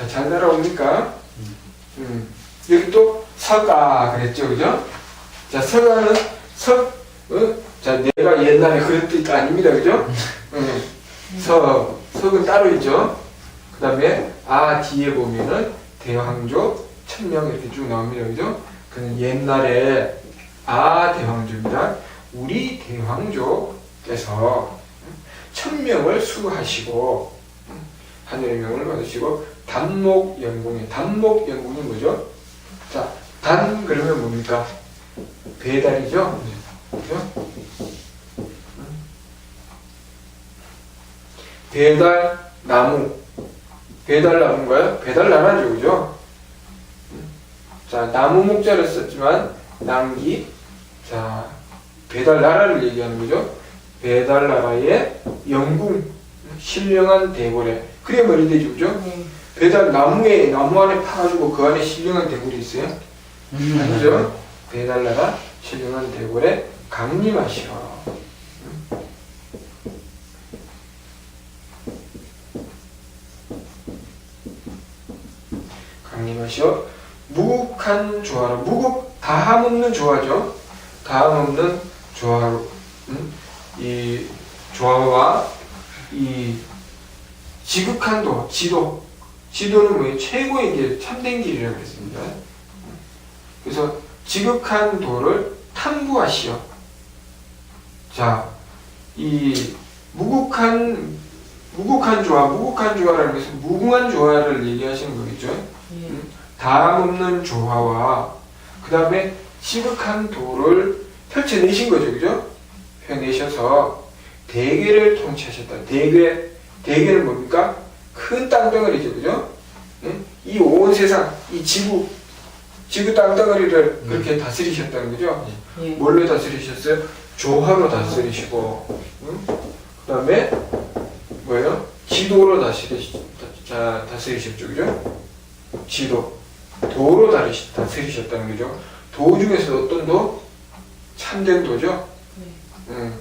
자, 잘 따라옵니까? 음. 여기 또 서가 그랬죠, 그죠? 자, 서가는 석, 어? 자, 내가 옛날에 그랬던 게 아닙니다, 그죠? 음. 석, 석은 따로 있죠. 그 다음에 아 뒤에 보면은 대황조 천명 이렇게 쭉 나옵니다, 그죠? 그는 옛날에 아 대황조입니다. 우리 대황조께서 천명을 수하시고 하늘의 명을 받으시고 단목 연공이 단목 연공이 뭐죠? 자, 단 그러면 뭡니까? 배달이죠. 그죠? 배달 나무 배달 나무인가요? 배달 나라죠, 그죠? 자, 나무 목자를 썼지만 남기 자 배달 나라를 얘기하는 거죠. 배달 나라의 영궁 신령한 대궐에 그래 말이 되죠, 그죠? 네. 배달 나무에 나무 안에 파가지고 그 안에 신령한 대궐이 있어요. 아니죠? 배달 나라 신령한 대궐에 강림하시오. 강림하시오. 무국한 조화로 무국 다함 없는 조화죠. 다함 없는 조화로 음? 이 조화와 이 지극한 도 지도 지도는 뭐예요? 최고의 길 참된 길이라고 했습니다. 그래서 지극한 도를 탐구하시오. 자, 이 무국한 무국한 조화, 무국한 조화라는 것은 무궁한 조화를 얘기하시는 거겠죠. 예. 다음 없는 조화와 그 다음에 지극한 도를 펼쳐내신 거죠, 그죠? 펴내셔서 대계를 통치하셨다. 대계, 대계는 뭡니까? 큰 땅덩어리죠, 그죠? 응? 이온 세상, 이 지구, 지구 땅덩어리를 그렇게 다스리셨다는 거죠? 예. 뭘로 다스리셨어요? 조화로 다스리시고, 응? 그 다음에 뭐예요? 지도로 다스리시, 다, 다스리셨죠, 그죠? 지도, 도로 다스리- 다스리셨다는 거죠. 도 중에서 어떤 도? 참된 도죠. 네. 응.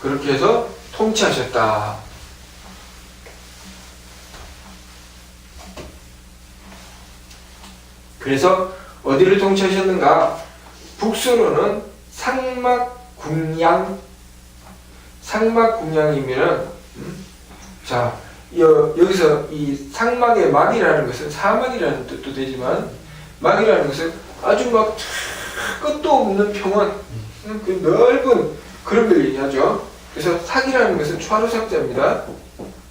그렇게 해서 통치하셨다. 그래서 어디를 통치하셨는가? 북서로는 상막궁양 상막궁양이면은 음? 자 여, 여기서 이 상막의 막이라는 것은 사막이라는 뜻도 되지만 막이라는 것은 아주 막 끝도 없는 평원 음, 그 넓은 그런 걸 얘기하죠. 그래서 사기라는 것은 추하루삭자입니다.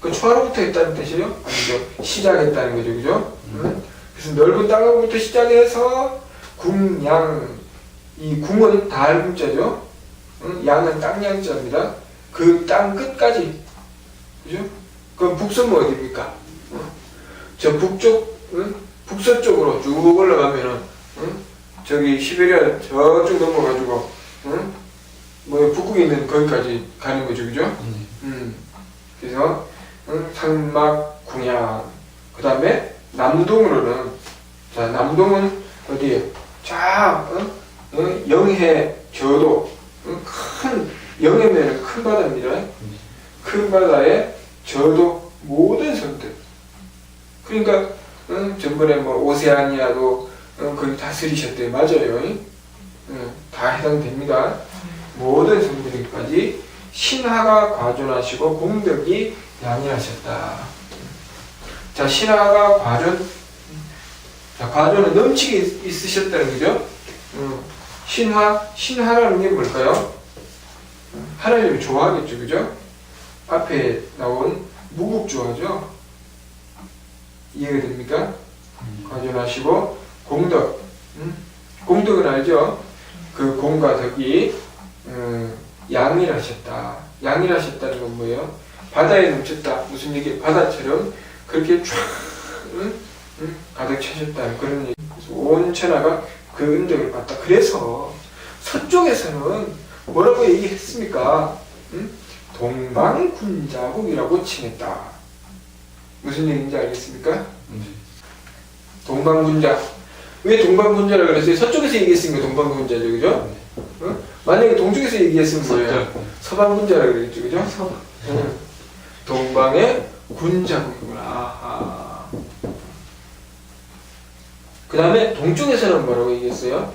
그 추하루부터 했다는 뜻이에요? 아니죠. 시작했다는 거죠. 그죠? 음? 그래서 넓은 땅으로부터 시작해서 궁 양 이 궁은 달 궁자죠. 응? 양은 땅양자입니다. 그 땅 끝까지 그죠? 그럼 북서는 어디입니까? 응? 저 북쪽 응? 북서쪽으로 쭉 올라가면은 응? 저기 시베리아 저쪽 넘어가지고 응? 뭐 북극에 있는 거기까지 가는 거죠, 그죠? 음. 그래서 응? 상막 궁양 그 다음에 남동으로는 자 남동은 어디에 자 응? 응? 영해 저도 응? 큰 영해면은 큰 바다입니다. 큰 바다에 저도 모든 섬들 그러니까 응? 전번에 뭐 오세아니아도 응? 거기 다스리셨대요. 맞아요. 응? 응, 다 해당됩니다. 모든 섬들까지 신하가 과존하시고 공덕이 양해하셨다. 자, 신하가 과존, 자, 과존은 넘치게 있- 있으셨다는 거죠. 음, 신하, 신하라는 게 뭘까요? 하나님을 좋아하겠죠, 그죠? 앞에 나온 무국조화죠. 이해가 됩니까? 과존하시고 공덕, 음? 공덕은 알죠? 그 공과 덕이 음, 양일하셨다. 양일하셨다는 건 뭐예요? 바다에 넘쳤다. 무슨 얘기? 바다처럼 그렇게 쫙 응? 응? 가득 차셨다. 그런 얘기. 그래서 온 천하가 그 은덕을 받다. 그래서 서쪽에서는 뭐라고 얘기했습니까? 응? 동방군자국이라고 칭했다. 무슨 얘기인지 알겠습니까? 동방군자. 왜 동방군자라고 그랬어요? 서쪽에서 얘기했으니까 동방군자죠, 그죠? 응? 만약에 동쪽에서 얘기했으면 뭐예요? 서쪽. 서방 군자라 그랬죠, 그죠? 응. 동방의 군자국이구나. 아하. 그 다음에 동쪽에서는 뭐라고 얘기했어요?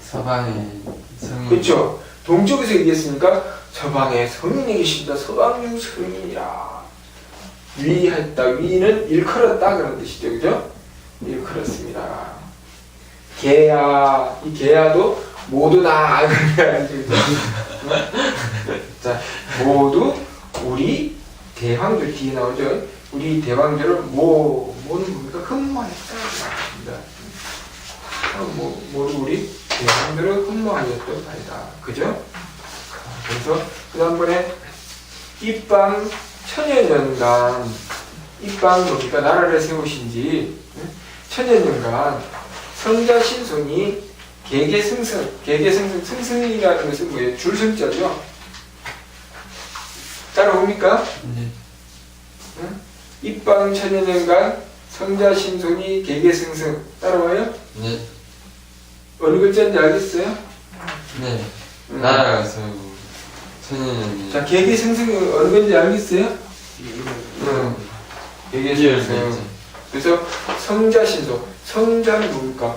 서방의 성인. 그렇죠. 동쪽에서 얘기했으니까 서방에 성인이 계십니다. 서방유 성인이라. 위했다. 위는 일컬었다 그런 뜻이죠. 그죠? 일컬었습니다. 개야. 이 개야도 모두. 그죠? 자, 모두 우리 대왕들 뒤에 나오죠. 우리 대왕들을 모, 모는 뭡니까? 흠모했다. 아, 뭐, 모두 우리 대왕들을 흠모하였던 말이다. 그죠? 그래서 그 다음번에 입방 천여년간 입방 뭡니까? 나라를 세우신지 응? 천여년간 성자 신손이 개개승승 개개승승 승승이라는 것은 뭐예요? 줄승자죠? 따라옵니까? 네. 입방 천여년간 성자 신손이 개개승승 따라와요? 네. 어느 글자인지 알겠어요? 네. 음. 나라가 세우고 천년이. 자 개개승승이 어느 건지 알겠어요? 응. 개개승승 그래서 성자 신소 성자는 뭡니까?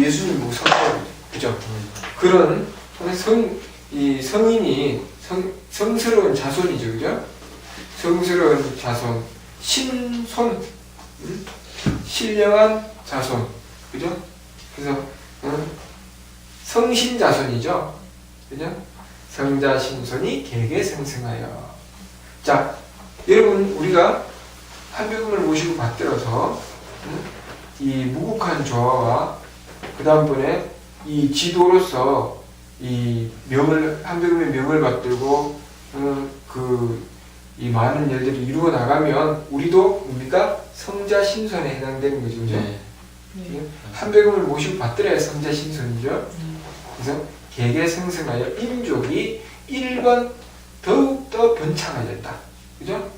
예수님 뭐 성자 그죠? 그런 성, 이 성인이 성, 성스러운 자손이죠, 그죠? 성스러운 자손, 신손, 음? 신령한 자손, 그죠? 그래서 음? 성신 자손이죠, 그죠? 성자 신손이 개개승승하여. 자, 여러분 우리가 한백음을 모시고 받들어서 음? 이 무국한 조화와 그 다음번에 이 지도로서 이 명을 한백음의 명을 받들고 어, 그이 많은 일들을 이루어 나가면 우리도 뭡니까 성자 신선에 해당되는 거죠, 그죠? 네. 한백음을 모시고 받들어야 성자 신선이죠. 그래서 개개승승하여 인족이 1번 더욱 더 번창하였다, 그죠?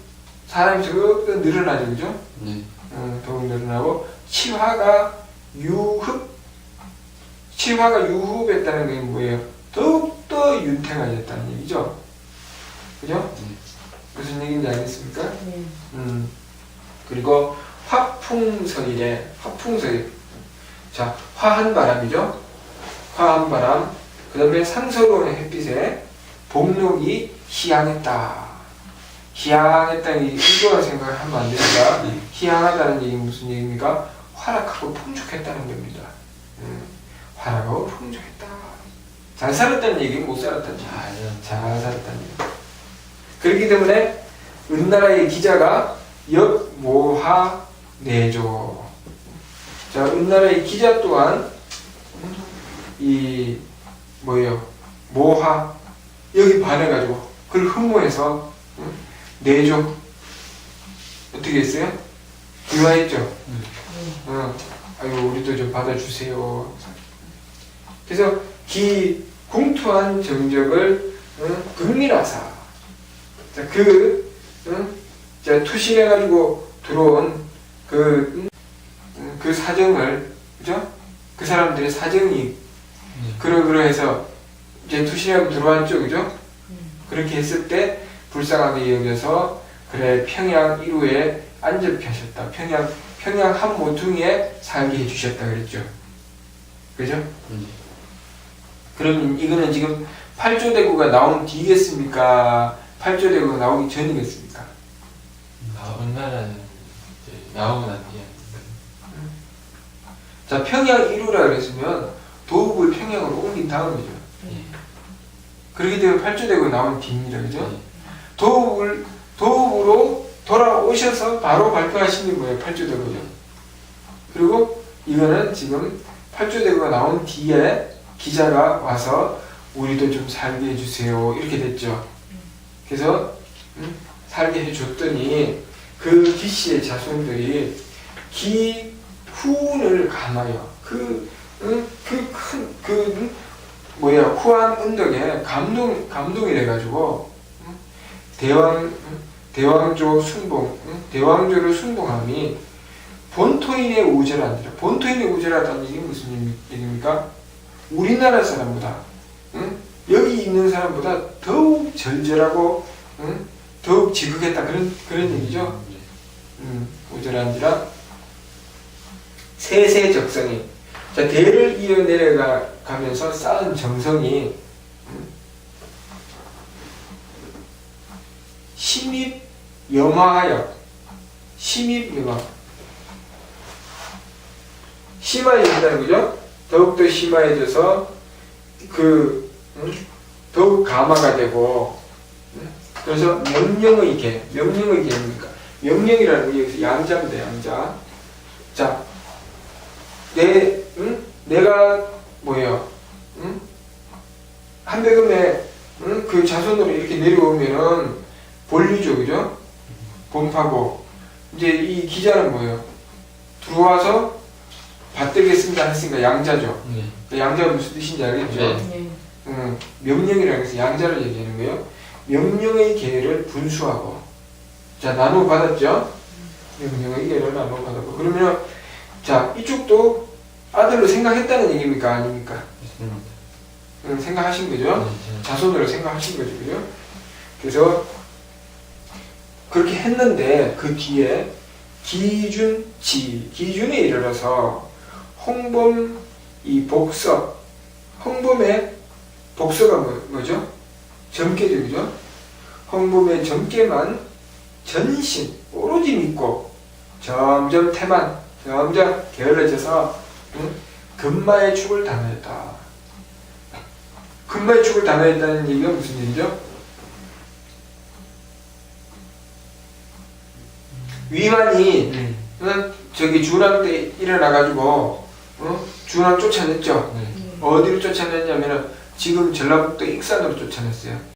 사람이 더욱 더 늘어나죠, 그죠? 네. 어, 더욱 늘어나고 치화가 유흡 치화가 유흡했다는 게 뭐예요? 더욱더 윤택하였다는 얘기죠. 그죠? 네. 무슨 얘기인지 알겠습니까? 음. 그리고 화풍석이래. 화풍석이. 자, 화한 바람이죠. 화한 바람. 그 다음에 상서로운 햇빛에 복록이 희양했다. 희양했다는 일본어 생각을 하면 안 됩니다. 네. 희양하다는 얘기 무슨 얘기입니까? 활락하고 풍족했다는 겁니다. 네. 음, 활락하고 풍족했다. 잘 살았다는 얘기는 못 살았다는 얘기. 아, 예. 잘 살았다는 얘기. 그렇기 때문에 은나라의 기자가 역모하 내조. 자, 은나라의 기자 또한 이 뭐예요? 모하 여기 반해가지고 그걸 흠모해서 음? 4조 어떻게 했어요? 유화했죠? 음. 어, 아유 우리도 좀 받아주세요 그래서 기 궁투한 정적을 금리라사 자, 그 어, 자, 투신해가지고 들어온 그, 그 사정을 그죠? 그 사람들의 사정이 네. 그러그러해서 이제 투신하고 들어왔죠 그죠? 네. 그렇게 했을 때 불쌍하게 여겨서 그래 평양 1호에 안접해 하셨다. 평양 평양 한 모퉁이에 살게 해주셨다 그랬죠. 그죠? 네. 그럼 이거는 지금 팔조대구가 나온 뒤겠습니까? 팔조대구가 나오기 전이겠습니까? 나온 나라는 이제 나오고 난 뒤에. 자 평양 1호라 그랬으면 도읍을 평양으로 옮긴 다음이죠. 네. 그렇기 때문에 팔조대구가 나온 뒤입니다. 그죠? 네. 도읍을 도읍으로 돌아오셔서 바로 발표하시는 거예요. 팔조대구죠. 그리고 이거는 지금 팔조대구가 나온 뒤에 기자가 와서 우리도 좀 살게 해주세요. 이렇게 됐죠. 그래서 음, 살게 해줬더니 그 기씨의 자손들이 기훈을 감하여 그 그큰그 그, 뭐야 후한 은덕에 감동 감동이 돼가지고 음, 대왕 음, 대왕조 순봉 음, 대왕조를 순봉함이 본토인의 우절한다. 본토인의 우절하다는 얘기 무슨 얘기입니까? 우리나라 사람보다 응? 여기 있는 사람보다 더욱 절절하고 응? 더욱 지극했다 그런 그런 얘기죠. 네. 음, 우절한지라 세세적성이 자 대를 이어 내려가 가면서 쌓은 정성이 심입 염화하여 심입 염화 심화해진다는 거죠. 더욱더 심화해져서 그 음, 더욱 감화가 되고 음, 그래서 명령의 개 명령의 개입니까? 명령이라는 게 여기서 양자입니다, 양자. 자, 내, 응? 내가 뭐예요? 응? 한백음에 응? 그 자손으로 이렇게 내려오면은 본류죠, 그죠? 본파고 이제 이 기자는 뭐예요? 들어와서 받들겠습니다 했으니까 양자죠. 네. 그 양자가 무슨 뜻인지 알겠죠? 네. 음, 명령이라고 해서 양자를 얘기하는 거예요. 명령의 계를 분수하고 자 나누어 받았죠. 명령의 계를 나누어 받았고 그러면 자 이쪽도 아들로 생각했다는 얘기입니까 아닙니까? 음, 생각하신 거죠. 네. 자손으로 생각하신 거죠, 그죠? 그래서 그렇게 했는데 그 뒤에 기준치 기준에 이르러서 홍범 이 복서 홍범의 복서가 뭐, 뭐죠? 점괘죠, 그죠? 홍범의 점괘만 전신 오로지 믿고 점점 태만 점점 게을러져서 응? 금마의 축을 당하였다. 금마의 축을 당하였다는 얘기가 무슨 얘기죠? 위만이 네. 응? 저기 주랑 때 일어나가지고 어? 주랑 쫓아냈죠. 네. 어디로 쫓아냈냐면은 지금 전라북도 익산으로 쫓아냈어요.